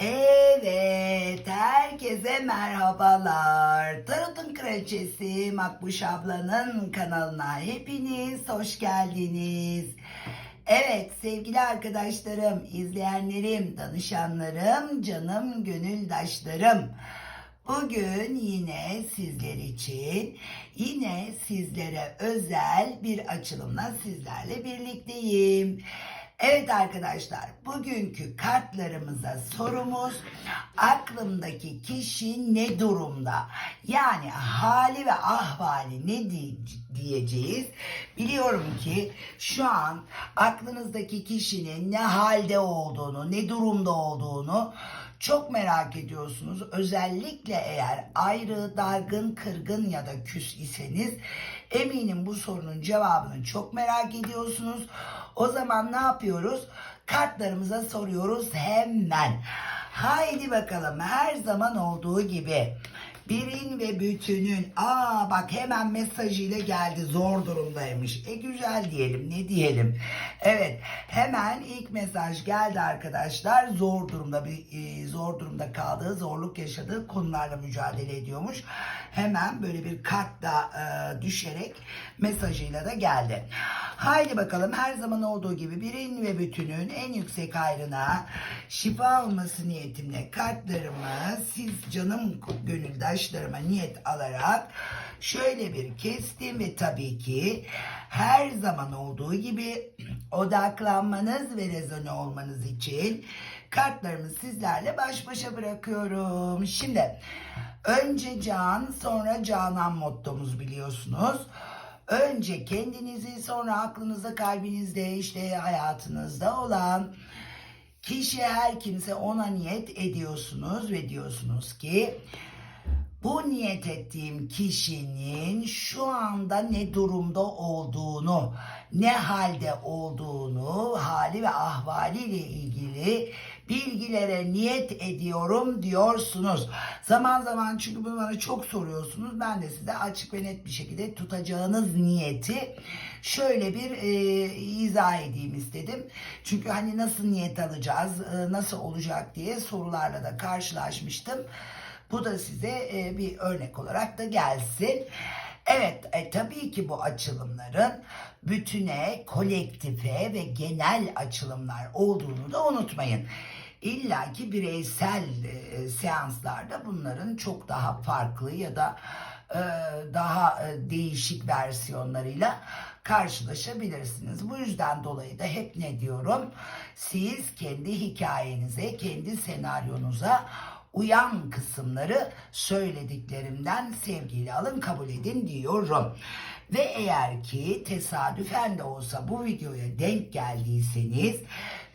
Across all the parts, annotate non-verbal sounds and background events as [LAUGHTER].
Evet, herkese merhabalar. Tarot'un kraliçesi Makbuş ablanın kanalına hepiniz hoş geldiniz. Evet sevgili arkadaşlarım, izleyenlerim, danışanlarım, canım gönüldaşlarım. Bugün yine sizler için, yine sizlere özel bir açılımla sizlerle birlikteyim. Evet arkadaşlar, bugünkü kartlarımıza sorumuz aklımdaki kişi ne durumda? Yani hali ve ahvali ne diye- diyeceğiz? Biliyorum ki şu an aklınızdaki kişinin ne halde olduğunu, ne durumda olduğunu çok merak ediyorsunuz. Özellikle eğer ayrı, dargın, kırgın ya da küs iseniz eminim bu sorunun cevabını çok merak ediyorsunuz. O zaman ne yapıyoruz? Kartlarımıza soruyoruz hemen. Haydi bakalım her zaman olduğu gibi. Birin ve bütünün aa bak hemen mesajıyla geldi zor durumdaymış. E güzel diyelim ne diyelim. Evet hemen ilk mesaj geldi arkadaşlar. Zor durumda bir e, zor durumda kaldığı zorluk yaşadığı konularla mücadele ediyormuş. Hemen böyle bir kartla e, düşerek mesajıyla da geldi. Haydi bakalım her zaman olduğu gibi birin ve bütünün en yüksek hayrına şifa olması niyetimle kartlarımı siz canım gönüldaşlarıma niyet alarak şöyle bir kestim ve tabii ki her zaman olduğu gibi odaklanmanız ve rezone olmanız için kartlarımı sizlerle baş başa bırakıyorum. Şimdi önce can sonra canan mottomuz biliyorsunuz. Önce kendinizi sonra aklınızda kalbinizde işte hayatınızda olan kişi her kimse ona niyet ediyorsunuz ve diyorsunuz ki bu niyet ettiğim kişinin şu anda ne durumda olduğunu, ne halde olduğunu, hali ve ahvaliyle ilgili bilgilere niyet ediyorum diyorsunuz. Zaman zaman çünkü bunu bana çok soruyorsunuz. Ben de size açık ve net bir şekilde tutacağınız niyeti şöyle bir e, izah edeyim istedim. Çünkü hani nasıl niyet alacağız, e, nasıl olacak diye sorularla da karşılaşmıştım. Bu da size e, bir örnek olarak da gelsin. Evet, e, tabii ki bu açılımların bütüne, kolektife ve genel açılımlar olduğunu da unutmayın. İlla ki bireysel e, seanslarda bunların çok daha farklı ya da e, daha e, değişik versiyonlarıyla karşılaşabilirsiniz. Bu yüzden dolayı da hep ne diyorum? Siz kendi hikayenize, kendi senaryonuza uyan kısımları söylediklerimden sevgiyle alın kabul edin diyorum. Ve eğer ki tesadüfen de olsa bu videoya denk geldiyseniz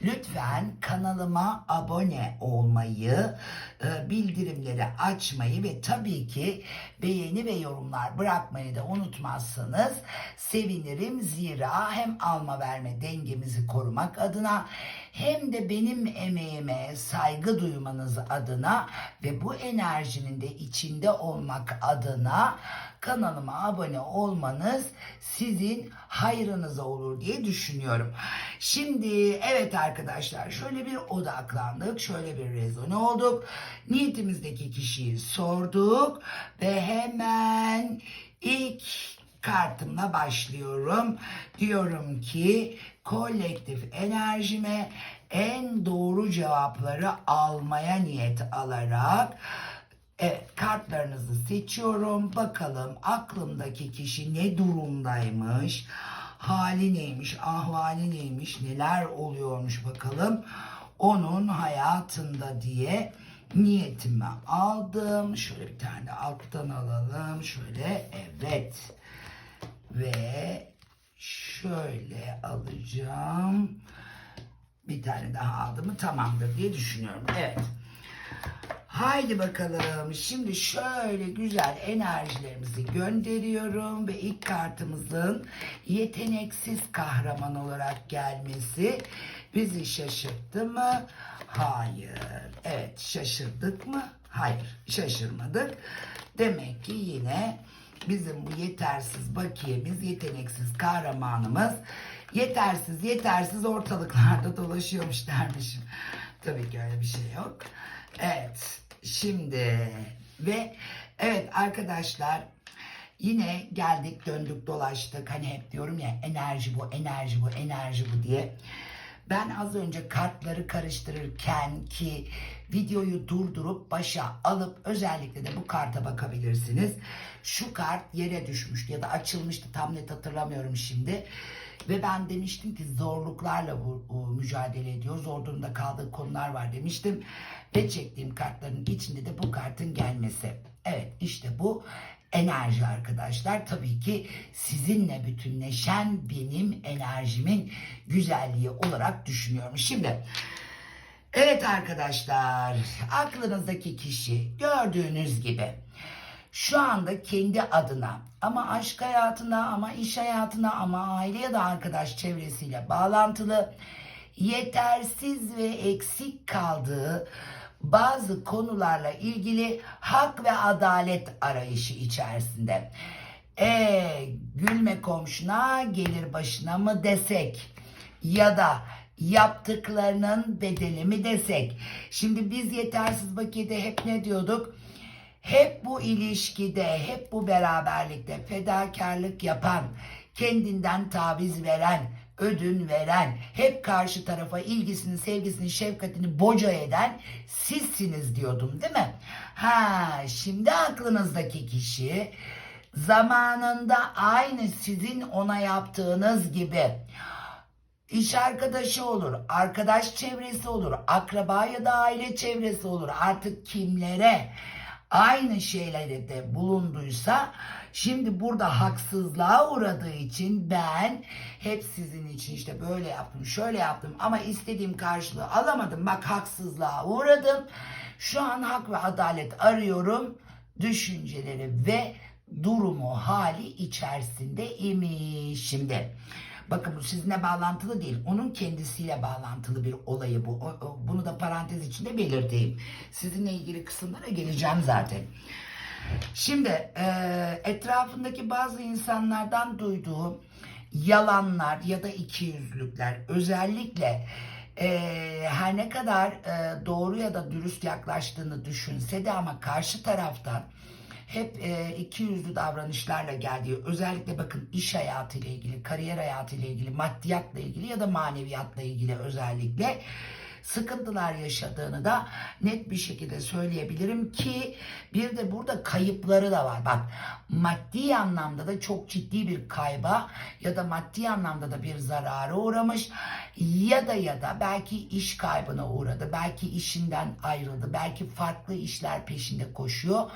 lütfen kanalıma abone olmayı, e, bildirimleri açmayı ve tabii ki beğeni ve yorumlar bırakmayı da unutmazsanız sevinirim. Zira hem alma verme dengemizi korumak adına hem de benim emeğime saygı duymanız adına ve bu enerjinin de içinde olmak adına kanalıma abone olmanız sizin hayrınıza olur diye düşünüyorum. Şimdi evet arkadaşlar şöyle bir odaklandık, şöyle bir rezone olduk. Niyetimizdeki kişiyi sorduk ve hemen ilk kartımla başlıyorum. Diyorum ki kolektif enerjime en doğru cevapları almaya niyet alarak Evet kartlarınızı seçiyorum. Bakalım aklımdaki kişi ne durumdaymış? Hali neymiş? Ahvali neymiş? Neler oluyormuş bakalım. Onun hayatında diye niyetimi aldım. Şöyle bir tane alttan alalım. Şöyle evet. Ve şöyle alacağım. Bir tane daha aldım mı tamamdır diye düşünüyorum. Evet. Haydi bakalım. Şimdi şöyle güzel enerjilerimizi gönderiyorum ve ilk kartımızın yeteneksiz kahraman olarak gelmesi bizi şaşırttı mı? Hayır. Evet, şaşırdık mı? Hayır, şaşırmadık. Demek ki yine bizim bu yetersiz bakiyemiz, yeteneksiz kahramanımız yetersiz yetersiz ortalıklarda [LAUGHS] dolaşıyormuş dermişim. Tabii ki öyle bir şey yok. Evet. Şimdi ve evet arkadaşlar yine geldik döndük dolaştık. Hani hep diyorum ya enerji bu, enerji bu, enerji bu diye. Ben az önce kartları karıştırırken ki videoyu durdurup başa alıp özellikle de bu karta bakabilirsiniz. Şu kart yere düşmüştü ya da açılmıştı tam net hatırlamıyorum şimdi. Ve ben demiştim ki zorluklarla bu, bu mücadele ediyor. Zor durumda kaldığı konular var demiştim. Ve çektiğim kartların içinde de bu kartın gelmesi. Evet işte bu enerji arkadaşlar. Tabii ki sizinle bütünleşen benim enerjimin güzelliği olarak düşünüyorum. Şimdi evet arkadaşlar aklınızdaki kişi gördüğünüz gibi şu anda kendi adına ama aşk hayatına ama iş hayatına ama aile ya da arkadaş çevresiyle bağlantılı yetersiz ve eksik kaldığı bazı konularla ilgili hak ve adalet arayışı içerisinde. E gülme komşuna gelir başına mı desek ya da yaptıklarının bedeli mi desek. Şimdi biz yetersiz bakiyede hep ne diyorduk? Hep bu ilişkide, hep bu beraberlikte fedakarlık yapan, kendinden taviz veren, ödün veren, hep karşı tarafa ilgisini, sevgisini, şefkatini boca eden sizsiniz diyordum değil mi? Ha, şimdi aklınızdaki kişi zamanında aynı sizin ona yaptığınız gibi iş arkadaşı olur, arkadaş çevresi olur, akraba ya da aile çevresi olur. Artık kimlere aynı şeyleri de bulunduysa şimdi burada haksızlığa uğradığı için ben hep sizin için işte böyle yaptım, şöyle yaptım ama istediğim karşılığı alamadım. Bak haksızlığa uğradım. Şu an hak ve adalet arıyorum. Düşünceleri ve durumu hali içerisinde imiş şimdi. Bakın bu sizinle bağlantılı değil. Onun kendisiyle bağlantılı bir olayı bu. O- o- Bunu da parantez içinde belirteyim. Sizinle ilgili kısımlara geleceğim zaten. Şimdi e, etrafındaki bazı insanlardan duyduğum yalanlar ya da ikiyüzlülükler özellikle e, her ne kadar e, doğru ya da dürüst yaklaştığını düşünse de ama karşı taraftan hep e, iki yüzlü davranışlarla geldiği özellikle bakın iş hayatıyla ilgili, kariyer hayatıyla ilgili, maddiyatla ilgili ya da maneviyatla ilgili özellikle sıkıntılar yaşadığını da net bir şekilde söyleyebilirim ki bir de burada kayıpları da var. Bak maddi anlamda da çok ciddi bir kayba ya da maddi anlamda da bir zarara uğramış ya da ya da belki iş kaybına uğradı. Belki işinden ayrıldı. Belki farklı işler peşinde koşuyor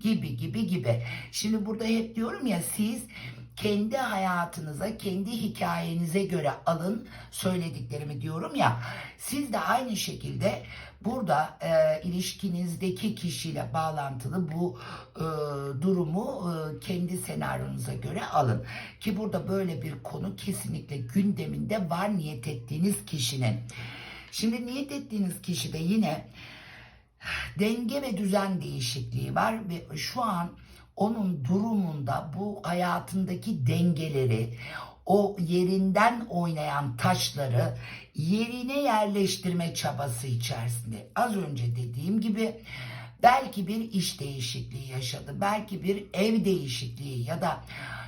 gibi gibi gibi. Şimdi burada hep diyorum ya siz kendi hayatınıza, kendi hikayenize göre alın söylediklerimi diyorum ya. Siz de aynı şekilde burada e, ilişkinizdeki kişiyle bağlantılı bu e, durumu e, kendi senaryonuza göre alın. Ki burada böyle bir konu kesinlikle gündeminde var niyet ettiğiniz kişinin. Şimdi niyet ettiğiniz kişi de yine denge ve düzen değişikliği var ve şu an onun durumunda bu hayatındaki dengeleri, o yerinden oynayan taşları yerine yerleştirme çabası içerisinde. Az önce dediğim gibi belki bir iş değişikliği yaşadı, belki bir ev değişikliği ya da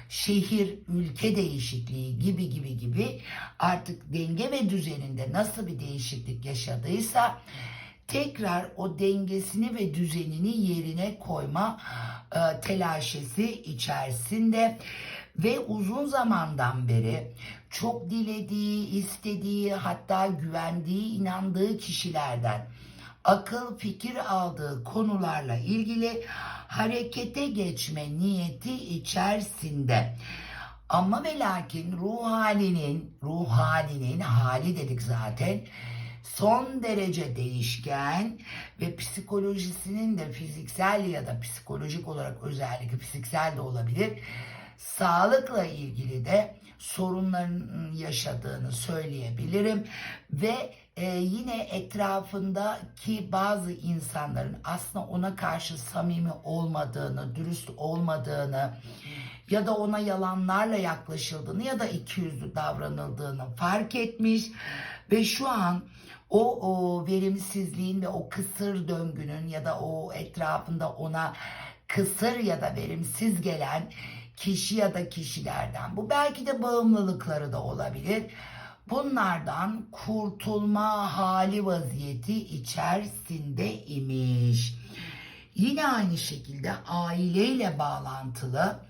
şehir, ülke değişikliği gibi gibi gibi artık denge ve düzeninde nasıl bir değişiklik yaşadıysa tekrar o dengesini ve düzenini yerine koyma e, telaşesi içerisinde ve uzun zamandan beri çok dilediği, istediği, hatta güvendiği, inandığı kişilerden akıl fikir aldığı konularla ilgili harekete geçme niyeti içerisinde. Ama ve lakin ruh halinin, ruh halinin hali dedik zaten son derece değişken ve psikolojisinin de fiziksel ya da psikolojik olarak özellikle fiziksel de olabilir. Sağlıkla ilgili de sorunların yaşadığını söyleyebilirim ve e, yine etrafındaki bazı insanların aslında ona karşı samimi olmadığını, dürüst olmadığını ya da ona yalanlarla yaklaşıldığını ya da ikiyüzlü davranıldığını fark etmiş ve şu an o, o verimsizliğin ve o kısır döngünün ya da o etrafında ona kısır ya da verimsiz gelen kişi ya da kişilerden bu belki de bağımlılıkları da olabilir. Bunlardan kurtulma hali vaziyeti içerisinde imiş. Yine aynı şekilde aileyle bağlantılı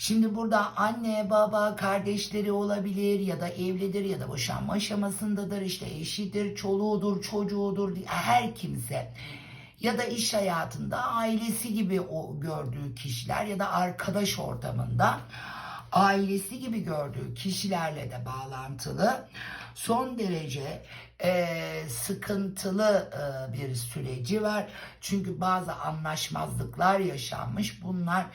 Şimdi burada anne, baba, kardeşleri olabilir ya da evlidir ya da boşanma aşamasındadır. işte eşidir, çoluğudur, çocuğudur, her kimse. Ya da iş hayatında ailesi gibi o gördüğü kişiler ya da arkadaş ortamında ailesi gibi gördüğü kişilerle de bağlantılı son derece e, sıkıntılı e, bir süreci var. Çünkü bazı anlaşmazlıklar yaşanmış. Bunlar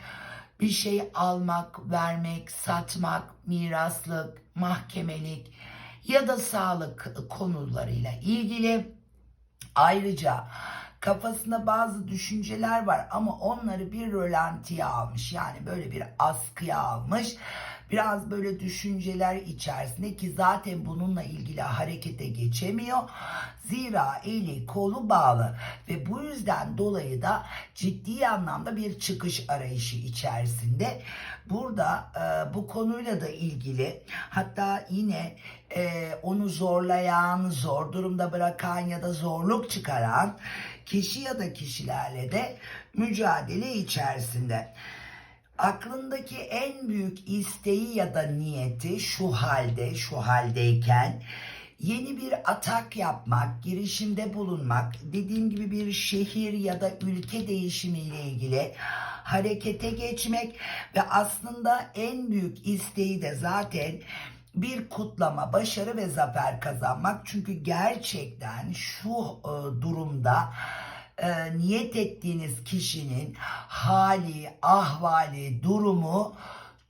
bir şey almak, vermek, satmak, miraslık, mahkemelik ya da sağlık konularıyla ilgili. Ayrıca kafasında bazı düşünceler var ama onları bir rölantiye almış. Yani böyle bir askıya almış. Biraz böyle düşünceler içerisinde ki zaten bununla ilgili harekete geçemiyor. Zira eli kolu bağlı ve bu yüzden dolayı da ciddi anlamda bir çıkış arayışı içerisinde. Burada e, bu konuyla da ilgili hatta yine e, onu zorlayan, zor durumda bırakan ya da zorluk çıkaran kişi ya da kişilerle de mücadele içerisinde. Aklındaki en büyük isteği ya da niyeti şu halde, şu haldeyken yeni bir atak yapmak, girişimde bulunmak, dediğim gibi bir şehir ya da ülke değişimiyle ilgili harekete geçmek ve aslında en büyük isteği de zaten bir kutlama, başarı ve zafer kazanmak. Çünkü gerçekten şu e, durumda e, niyet ettiğiniz kişinin hali, ahvali, durumu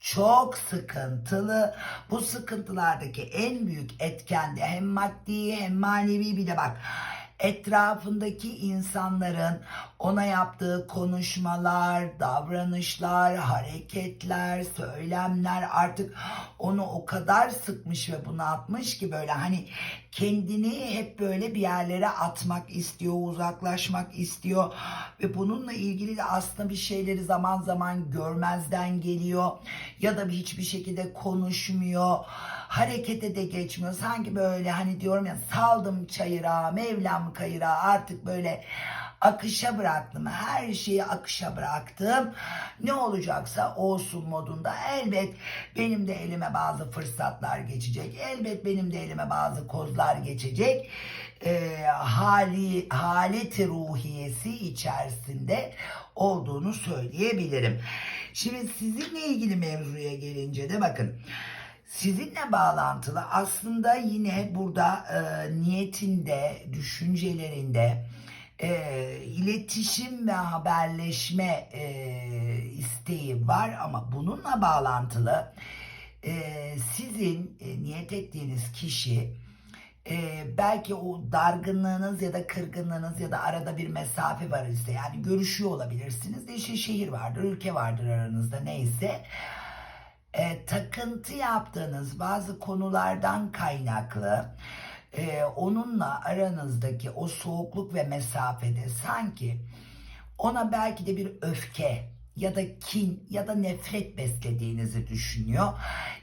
çok sıkıntılı. Bu sıkıntılardaki en büyük etken de hem maddi hem manevi bir de bak etrafındaki insanların ona yaptığı konuşmalar, davranışlar, hareketler, söylemler artık onu o kadar sıkmış ve bunaltmış ki böyle hani kendini hep böyle bir yerlere atmak istiyor, uzaklaşmak istiyor ve bununla ilgili de aslında bir şeyleri zaman zaman görmezden geliyor ya da hiçbir şekilde konuşmuyor harekete de geçmiyor. Sanki böyle hani diyorum ya saldım çayıra, Mevlam kayıra artık böyle akışa bıraktım. Her şeyi akışa bıraktım. Ne olacaksa olsun modunda. Elbet benim de elime bazı fırsatlar geçecek. Elbet benim de elime bazı kozlar geçecek. E, hali haleti ruhiyesi içerisinde olduğunu söyleyebilirim. Şimdi sizinle ilgili mevzuya gelince de bakın sizinle bağlantılı. Aslında yine burada e, niyetinde, düşüncelerinde e, iletişim ve haberleşme e, isteği var ama bununla bağlantılı e, sizin e, niyet ettiğiniz kişi e, belki o dargınlığınız ya da kırgınlığınız ya da arada bir mesafe var ise yani görüşüyor olabilirsiniz. De işte şehir vardır, ülke vardır aranızda neyse e, takıntı yaptığınız bazı konulardan kaynaklı e, onunla aranızdaki o soğukluk ve mesafede sanki ona belki de bir öfke ya da kin ya da nefret beslediğinizi düşünüyor.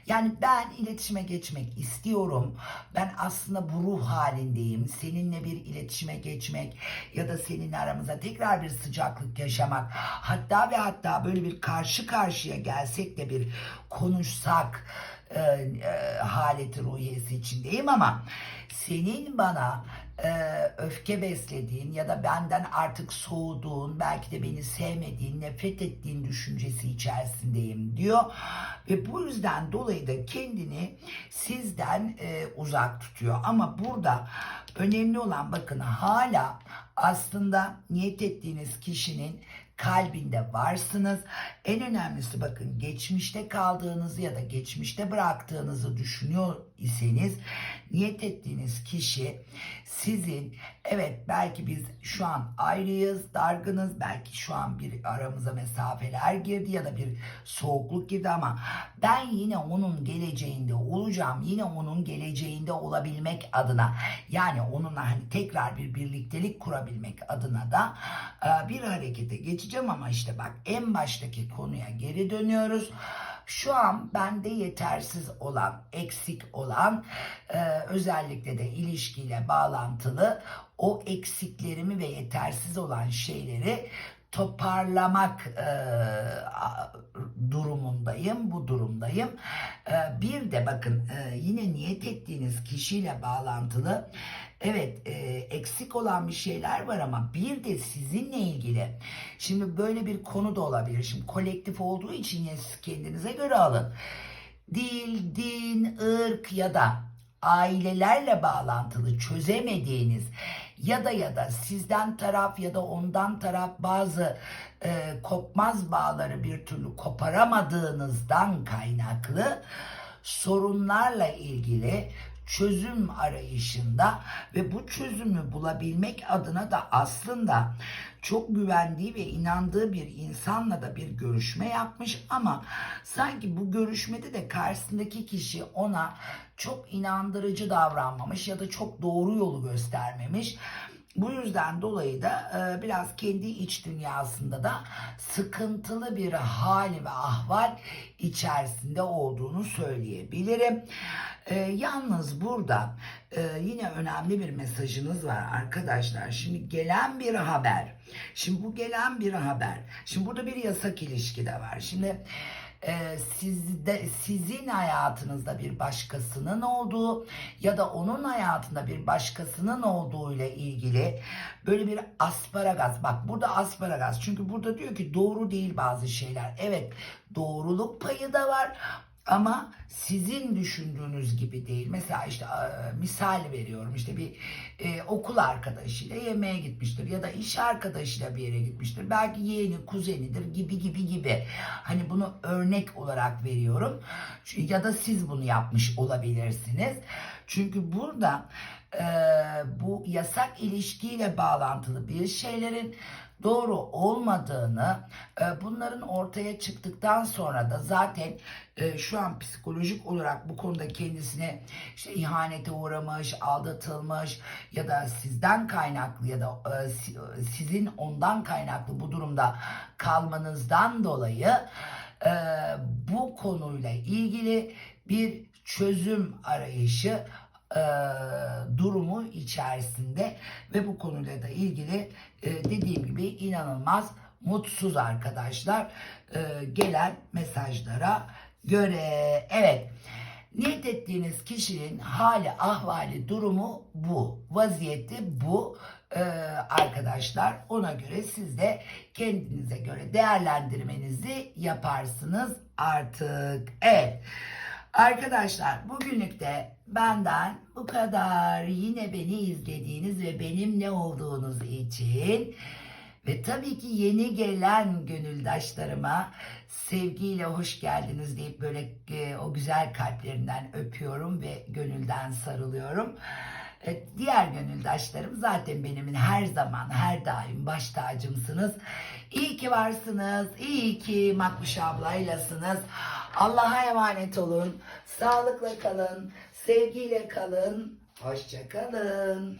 Yani ben iletişime geçmek istiyorum. Ben aslında bu ruh halindeyim. Seninle bir iletişime geçmek ya da seninle aramıza tekrar bir sıcaklık yaşamak. Hatta ve hatta böyle bir karşı karşıya gelsek de bir konuşsak e, e, haleti ruhiyesi içindeyim ama senin bana e, öfke beslediğin ya da benden artık soğuduğun, belki de beni sevmediğin, nefret ettiğin düşüncesi içerisindeyim diyor. Ve bu yüzden dolayı da kendini sizden e, uzak tutuyor. Ama burada önemli olan bakın hala aslında niyet ettiğiniz kişinin kalbinde varsınız. En önemlisi bakın geçmişte kaldığınızı ya da geçmişte bıraktığınızı düşünüyor iseniz niyet ettiğiniz kişi sizin evet belki biz şu an ayrıyız, dargınız, belki şu an bir aramıza mesafeler girdi ya da bir soğukluk girdi ama ben yine onun geleceğinde olacağım. Yine onun geleceğinde olabilmek adına yani onunla hani tekrar bir birliktelik kurabilmek adına da bir harekete geçeceğim ama işte bak en baştaki konuya geri dönüyoruz. Şu an bende yetersiz olan, eksik olan e, özellikle de ilişkiyle bağlantılı o eksiklerimi ve yetersiz olan şeyleri toparlamak e, durumundayım, bu durumdayım. E, bir de bakın e, yine niyet ettiğiniz kişiyle bağlantılı evet e, eksik olan bir şeyler var ama bir de sizinle ilgili şimdi böyle bir konu da olabilir. Şimdi kolektif olduğu için kendinize göre alın. Dil, din, ırk ya da ailelerle bağlantılı çözemediğiniz ya da ya da sizden taraf ya da ondan taraf bazı e, kopmaz bağları bir türlü koparamadığınızdan kaynaklı sorunlarla ilgili çözüm arayışında ve bu çözümü bulabilmek adına da aslında çok güvendiği ve inandığı bir insanla da bir görüşme yapmış ama sanki bu görüşmede de karşısındaki kişi ona çok inandırıcı davranmamış ya da çok doğru yolu göstermemiş. Bu yüzden dolayı da e, biraz kendi iç dünyasında da sıkıntılı bir hali ve ahval içerisinde olduğunu söyleyebilirim. E, yalnız burada e, yine önemli bir mesajınız var arkadaşlar. Şimdi gelen bir haber. Şimdi bu gelen bir haber. Şimdi burada bir yasak ilişki de var. Şimdi e, sizde sizin hayatınızda bir başkasının olduğu ya da onun hayatında bir başkasının olduğu ile ilgili böyle bir asparagas. Bak burada asparagas. Çünkü burada diyor ki doğru değil bazı şeyler. Evet doğruluk payı da var ama sizin düşündüğünüz gibi değil. Mesela işte misal veriyorum işte bir e, okul arkadaşıyla yemeğe gitmiştir ya da iş arkadaşıyla bir yere gitmiştir. Belki yeğeni, kuzenidir gibi gibi gibi. Hani bunu örnek olarak veriyorum. Ya da siz bunu yapmış olabilirsiniz. Çünkü burada e, bu yasak ilişkiyle bağlantılı bir şeylerin doğru olmadığını e, bunların ortaya çıktıktan sonra da zaten e, şu an psikolojik olarak bu konuda kendisine işte ihanete uğramış, aldatılmış ya da sizden kaynaklı ya da e, si- sizin ondan kaynaklı bu durumda kalmanızdan dolayı e, bu konuyla ilgili bir çözüm arayışı e, durumu içerisinde ve bu konuyla da ilgili e, dediğim gibi inanılmaz mutsuz arkadaşlar e, gelen mesajlara göre. Evet. Niyet ettiğiniz kişinin hali, ahvali, durumu bu. Vaziyeti bu Ee, arkadaşlar. Ona göre siz de kendinize göre değerlendirmenizi yaparsınız artık. Evet. Arkadaşlar bugünlük de benden bu kadar. Yine beni izlediğiniz ve benim ne olduğunuz için ve tabii ki yeni gelen gönüldaşlarıma sevgiyle hoş geldiniz deyip böyle e, o güzel kalplerinden öpüyorum ve gönülden sarılıyorum. E, diğer gönüldaşlarım zaten benim her zaman her daim baş tacımsınız. İyi ki varsınız. iyi ki Makbuş ablaylasınız. Allah'a emanet olun. Sağlıkla kalın. Sevgiyle kalın. Hoşça kalın.